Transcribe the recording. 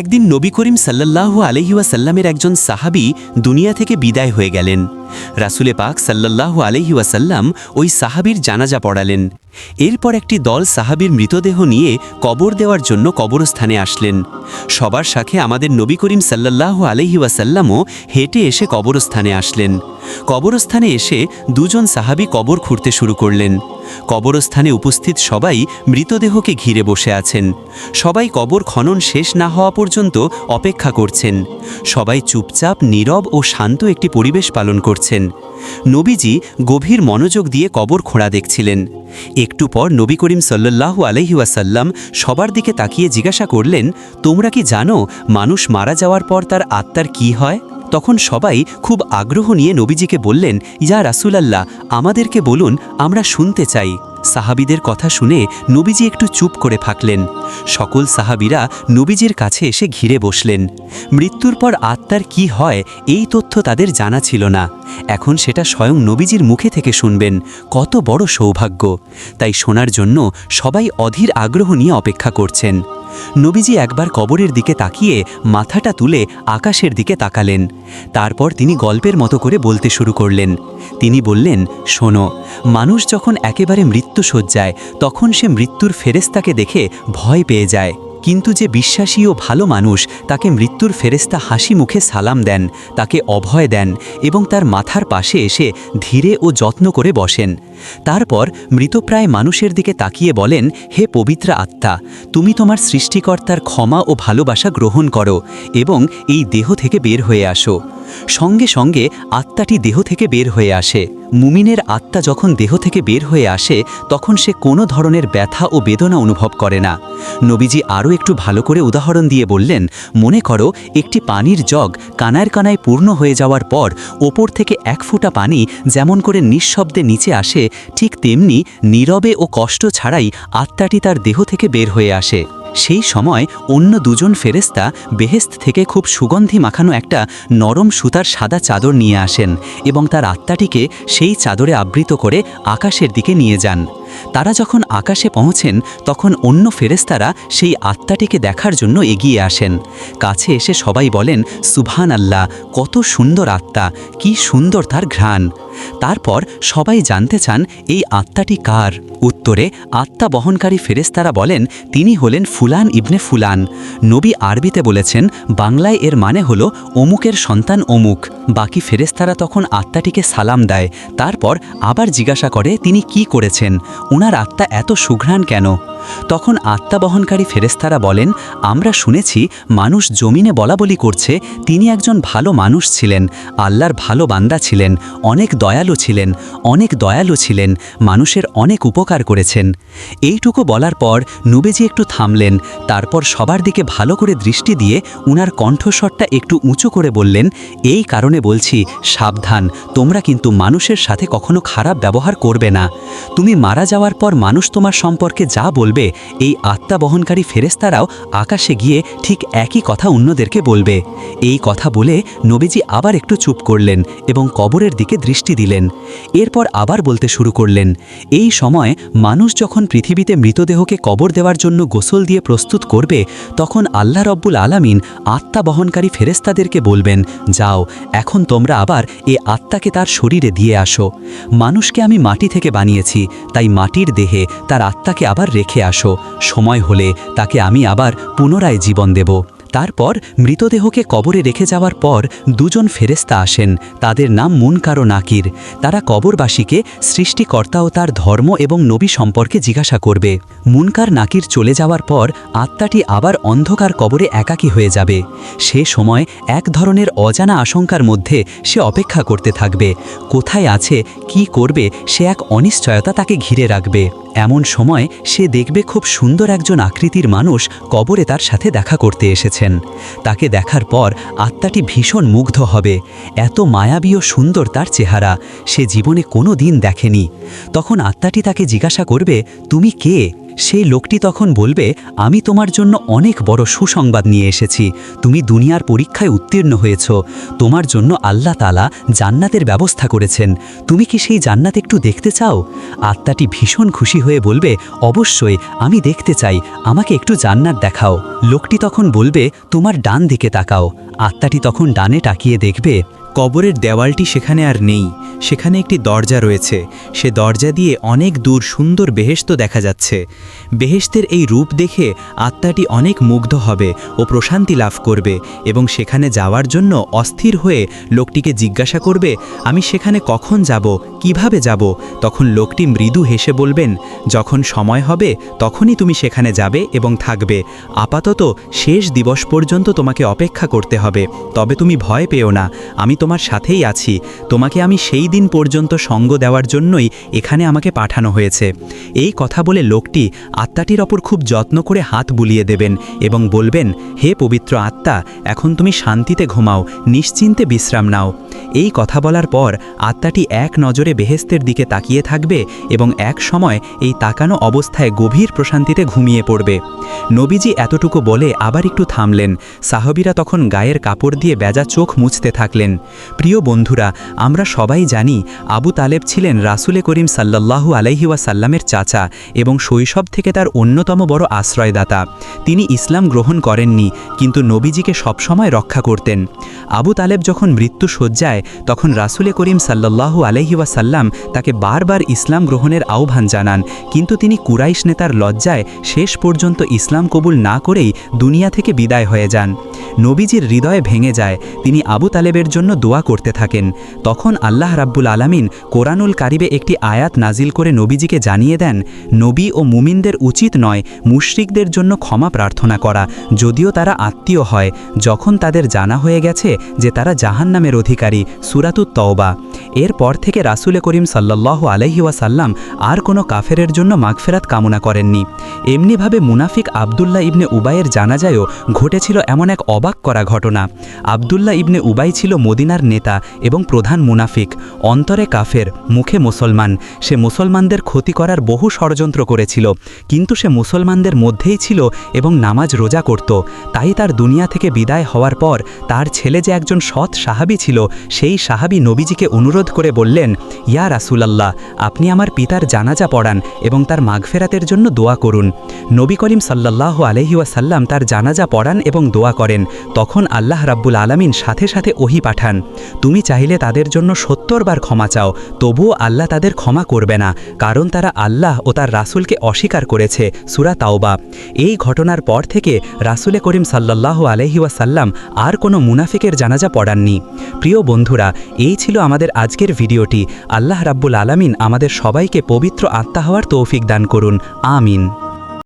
একদিন নবী করিম সাল্লাল্লাহু আলহিউসাল্লামের একজন সাহাবি দুনিয়া থেকে বিদায় হয়ে গেলেন। রাসুলে পাক সাল্লাল্লাহু আলহিউসাল্লাম ওই সাহাবির জানাজা পড়ালেন। এরপর একটি দল সাহাবীর মৃতদেহ নিয়ে কবর দেওয়ার জন্য কবরস্থানে আসলেন। সবার সাথে আমাদের নবী করিম সাল্লাল্লাহু আলহিউসাল্লামও হেঁটে এসে কবরস্থানে আসলেন। কবরস্থানে এসে দুজন সাহাবী কবর খুঁড়তে শুরু করলেন। কবরস্থানে উপস্থিত সবাই মৃতদেহকে ঘিরে বসে আছেন। সবাই কবর খনন শেষ না হওয়া পর্যন্ত অপেক্ষা করছেন। সবাই চুপচাপ, নীরব ও শান্ত একটি পরিবেশ পালন করছেন। নবীজি গভীর মনোযোগ দিয়ে কবর খোঁড়া দেখছিলেন। একটু পর নবী করিম সাল্লাল্লাহু আলহিউসাল্লাম সবার দিকে তাকিয়ে জিজ্ঞাসা করলেন, তোমরা কি জানো মানুষ মারা যাওয়ার পর তার আত্মার কি হয়? তখন সবাই খুব আগ্রহ নিয়ে নবীজিকে বললেন, ইয়া রাসূলাল্লাহ, আমাদেরকে বলুন, আমরা শুনতে চাই। সাহাবিদের কথা শুনে নবীজি একটু চুপ করে থাকলেন। সকল সাহাবিরা নবীজির কাছে এসে ঘিরে বসলেন। মৃত্যুর পর আত্মার কি হয়, এই তথ্য তাদের জানা ছিল না। এখন সেটা স্বয়ং নবীজির মুখে থেকে শুনবেন, কত বড় সৌভাগ্য। তাই শোনার জন্য সবাই অধীর আগ্রহ নিয়ে অপেক্ষা করছেন। নবীজি একবার কবরের দিকে তাকিয়ে মাথাটা তুলে আকাশের দিকে তাকালেন। তারপর তিনি গল্পের মতো করে বলতে শুরু করলেন। তিনি বললেন, শোনো, মানুষ যখন একেবারে মৃত্যুসজ্জায় তখন সে মৃত্যুর ফেরেস্তাকে দেখে ভয় পেয়ে যায়। কিন্তু যে বিশ্বাসী ও ভালো মানুষ তাকে মৃত্যুর ফেরেস্তা হাসি মুখে সালাম দেন, তাকে অভয় দেন এবং তার মাথার পাশে এসে ধীরে ও যত্ন করে বসেন। তারপর মৃতপ্রায় মানুষের দিকে তাকিয়ে বলেন, হে পবিত্র আত্মা, তুমি তোমার সৃষ্টিকর্তার ক্ষমা ও ভালোবাসা গ্রহণ করো এবং এই দেহ থেকে বের হয়ে আসো। সঙ্গে সঙ্গে আত্মাটি দেহ থেকে বের হয়ে আসে। মুমিনের আত্মা যখন দেহ থেকে বের হয়ে আসে, তখন সে কোনো ধরনের ব্যথা ও বেদনা অনুভব করে না। নবীজি আরও একটু ভালো করে উদাহরণ দিয়ে বললেন, মনে করো, একটি পানির জগ কানায় কানায় পূর্ণ হয়ে যাওয়ার পর ওপর থেকে এক ফোঁটা পানি যেমন করে নিঃশব্দে নিচে আসে, ঠিক তেমনি নীরবে ও কষ্ট ছাড়াই আত্মাটি তার দেহ থেকে বের হয়ে আসে। সেই সময় অন্য দুজন ফেরেস্তা বেহেস্ত থেকে খুব সুগন্ধি মাখানো একটা নরম সুতার সাদা চাদর নিয়ে আসেন এবং তার আত্মাটিকে সেই চাদরে আবৃত করে আকাশের দিকে নিয়ে যান। তারা যখন আকাশে পৌঁছেন, তখন অন্য ফেরেস্তারা সেই আত্মাটিকে দেখার জন্য এগিয়ে আসেন। কাছে এসে সবাই বলেন সুভান আল্লাহ কত সুন্দর আত্মা, কি সুন্দর তার ঘ্রাণ। তারপর সবাই জানতে চান, এই আত্মাটি কার? উত্তরে আত্মা বহনকারী ফেরেস্তারা বলেন, তিনি হলেন ফুলান ইবনে ফুলান। নবী আরবিতে বলেছেন, বাংলায় এর মানে হলো অমুকের সন্তান অমুক। বাকি ফেরেস্তারা তখন আত্মাটিকে সালাম দেয়। তারপর আবার জিজ্ঞাসা করে, তিনি কি করেছেন? উনার আত্মা এত সুঘ্রাণ কেন? তখন আত্মা বহনকারী ফেরেস্তারা বলেন, আমরা শুনেছি মানুষ জমিনে বলা বলি করছে, তিনি একজন ভালো মানুষ ছিলেন, আল্লাহর ভালো বান্দা ছিলেন, অনেক দয়ালু ছিলেন, অনেক দয়ালু ছিলেন, মানুষের অনেক উপকার করেছেন। এইটুকু বলার পর নুবেজি একটু থামলেন, তারপর সবার দিকে ভালো করে দৃষ্টি দিয়ে উনার কণ্ঠস্বরটা একটু উঁচু করে বললেন, এই কারণে বলছি, সাবধান, তোমরা কিন্তু মানুষের সাথে কখনো খারাপ ব্যবহার করবে না। তুমি মারা যাওয়ার পর মানুষ তোমার সম্পর্কে যা বলবে এই আত্মা বহনকারী ফেরেস্তারাও আকাশে গিয়ে ঠিক একই কথা অন্যদেরকে বলবে। এই কথা বলে নবীজি আবার একটু চুপ করলেন এবং কবরের দিকে দৃষ্টি দিলেন। এরপর আবার বলতে শুরু করলেন, এই সময় মানুষ যখন পৃথিবীতে মৃতদেহকে কবর দেওয়ার জন্য গোসল দিয়ে প্রস্তুত করবে, তখন আল্লাহ রব্বুল আলামিন আত্মা বহনকারী ফেরেস্তাদেরকে বলবেন, যাও, এখন তোমরা আবার এ আত্মাকে তার শরীরে দিয়ে আসো। মানুষকে আমি মাটি থেকে বানিয়েছি, তাই মাটির দেহে তার আত্মাকে আবার রেখে আসো সময় হলে তাকে আমি আবার পুনরায় জীবন দেব। তারপর মৃতদেহকে কবরে রেখে যাওয়ার পর দুজন ফেরেস্তা আসেন। তাদের নাম মুনকার নাকির। তারা কবরবাসীকে সৃষ্টিকর্তা ও তার ধর্ম এবং নবী সম্পর্কে জিজ্ঞাসা করবে। মুনকার নাকির চলে যাওয়ার পর আত্মাটি আবার অন্ধকার কবরে একাকী হয়ে যাবে। সে সময় এক ধরনের অজানা আশঙ্কার মধ্যে সে অপেক্ষা করতে থাকবে। কোথায় আছে, কি করবে, সে এক অনিশ্চয়তা তাকে ঘিরে রাখবে। এমন সময় সে দেখবে খুব সুন্দর একজন আকৃতির মানুষ কবরে তার সাথে দেখা করতে এসেছেন তাকে দেখার পর আত্মাটি ভীষণ মুগ্ধ হবে। এত মায়াবী ও সুন্দর তার চেহারা, সে জীবনে কোনো দিন দেখেনি। তখন আত্মাটি তাকে জিজ্ঞাসা করবে, তুমি কে? সেই লোকটি তখন বলবে, আমি তোমার জন্য অনেক বড় সুসংবাদ নিয়ে এসেছি। তুমি দুনিয়ার পরীক্ষায় উত্তীর্ণ হয়েছ। তোমার জন্য আল্লাহ তালা জান্নাতের ব্যবস্থা করেছেন। তুমি কি সেই জান্নাত একটু দেখতে চাও? আত্মাটি ভীষণ খুশি হয়ে বলবে, অবশ্যই, আমি দেখতে চাই। আমাকে একটু জান্নাত দেখাও। লোকটি তখন বলবে, তোমার ডান দিকে তাকাও। আত্মাটি তখন ডানে তাকিয়ে দেখবে কবরের দেওয়ালটি সেখানে আর নেই, সেখানে একটি দরজা রয়েছে। সে দরজা দিয়ে অনেক দূর সুন্দর বেহেস্ত দেখা যাচ্ছে। বেহেশতের এই রূপ দেখে আত্মাটি অনেক মুগ্ধ হবে ও প্রশান্তি লাভ করবে এবং সেখানে যাওয়ার জন্য অস্থির হয়ে লোকটিকে জিজ্ঞাসা করবে, আমি সেখানে কখন যাব? কীভাবে যাব? তখন লোকটি মৃদু হেসে বলবেন, যখন সময় হবে, তখনই তুমি সেখানে যাবে এবং থাকবে। আপাতত শেষ দিবস পর্যন্ত তোমাকে অপেক্ষা করতে হবে, তবে তুমি ভয় পেও না। আমি তোমার সাথেই আছি। তোমাকে আমি সেই দিন পর্যন্ত সঙ্গ দেওয়ার জন্যই এখানে আমাকে পাঠানো হয়েছে। এই কথা বলে লোকটি আত্মাটির ওপর খুব যত্ন করে হাত বুলিয়ে দেবেন এবং বলবেন, হে পবিত্র আত্মা, এখন তুমি শান্তিতে ঘুমাও, নিশ্চিন্তে বিশ্রাম নাও। এই কথা বলার পর আত্মাটি এক নজরে বেহেস্তের দিকে তাকিয়ে থাকবে এবং এক সময় এই তাকানো অবস্থায় গভীর প্রশান্তিতে ঘুমিয়ে পড়বে। নবীজি এতটুকু বলে আবার একটু থামলেন। সাহবিরা তখন গায়ের কাপড় দিয়ে বেজা চোখ মুছতে থাকলেন। প্রিয় বন্ধুরা, আমরা সবাই জানি আবু তালেব ছিলেন রাসুলে করিম সাল্লাল্লাহু আলাইহি ওয়াসাল্লামের চাচা এবং শৈশব থেকে তার অন্যতম বড় আশ্রয়দাতা। তিনি ইসলাম গ্রহণ করেননি, কিন্তু নবীজিকে সবসময় রক্ষা করতেন। আবু তালেব যখন মৃত্যু শয্যায়, তখন রাসুলে করিম সাল্লাল্লাহু আলাইহি তাকে বারবার ইসলাম গ্রহণের আহ্বান জানান, কিন্তু তিনি কুরাইশ নেতার লজ্জায় শেষ পর্যন্ত ইসলাম কবুল না করেই দুনিয়া থেকে বিদায় হয়ে যান। নবীজির হৃদয়ে ভেঙে যায়, তিনি আবু তালেবের জন্য দোয়া করতে থাকেন। তখন আল্লাহ রাব্বুল আলামিন কোরআনুল কারিবে একটি আয়াত নাজিল করে নবীজিকে জানিয়ে দেন, নবী ও মুমিনদের উচিত নয় মুশরিকদের জন্য ক্ষমা প্রার্থনা করা। যদিও তারা আত্মীয় হয়, যখন তাদের জানা হয়ে গেছে যে তারা জাহান্নামের অধিকারী। সুরাতুত তওবা। এরপর থেকে রাসুলে করিম সাল্লাহ আলহি ওয়াসাল্লাম আর কোনো কাফেরের জন্য মাগফেরাত কামনা করেননি। এমনিভাবে মুনাফিক আবদুল্লাহ ইবনে উবাইয়ের জানাজায়ও ঘটেছিল এমন এক অবাক করা ঘটনা। আবদুল্লাহ ইবনে উবাই ছিল মদিনার নেতা এবং প্রধান মুনাফিক, অন্তরে কাফের, মুখে মুসলমান। সে মুসলমানদের ক্ষতি করার বহু ষড়যন্ত্র করেছিল, কিন্তু সে মুসলমানদের মধ্যেই ছিল এবং নামাজ রোজা করত। তাই তার দুনিয়া থেকে বিদায় হওয়ার পর তার ছেলে যে একজন সৎ সাহাবি ছিল, সেই সাহাবি নবীজিকে অনুরোধ করে বললেন, ইয়া রাসুলাল্লাহ, আপনি আমার পিতার জানাজা পড়ান এবং তার মাগফেরাতের জন্য দোয়া করুন। নবী করিম সাল্লাহ আলহিউসাল্লাম তার জানাজা পড়ান এবং দোয়া করেন। তখন আল্লাহ রাব্বুল আলামিন সাথে সাথে ওহি পাঠান। তুমি চাইলে তাদের জন্য সত্তর বার ক্ষমা চাও, তবুও আল্লাহ তাদের ক্ষমা করবে না, কারণ তারা আল্লাহ ও তার রাসূলকে অস্বীকার করেছে, সুরা তাওবা। এই ঘটনার পর থেকে রাসূলে করিম সাল্লাহ আলহিউসাল্লাম আর কোনো মুনাফিকের জানাজা পড়াননি। প্রিয় বন্ধুরা, এই ছিল আমাদের আজকের ভিডিওটি। আল্লাহ রাব্বুল আলামিন আমাদের সবাইকে পবিত্র আত্মা হওয়ার তৌফিক দান করুন। আমিন।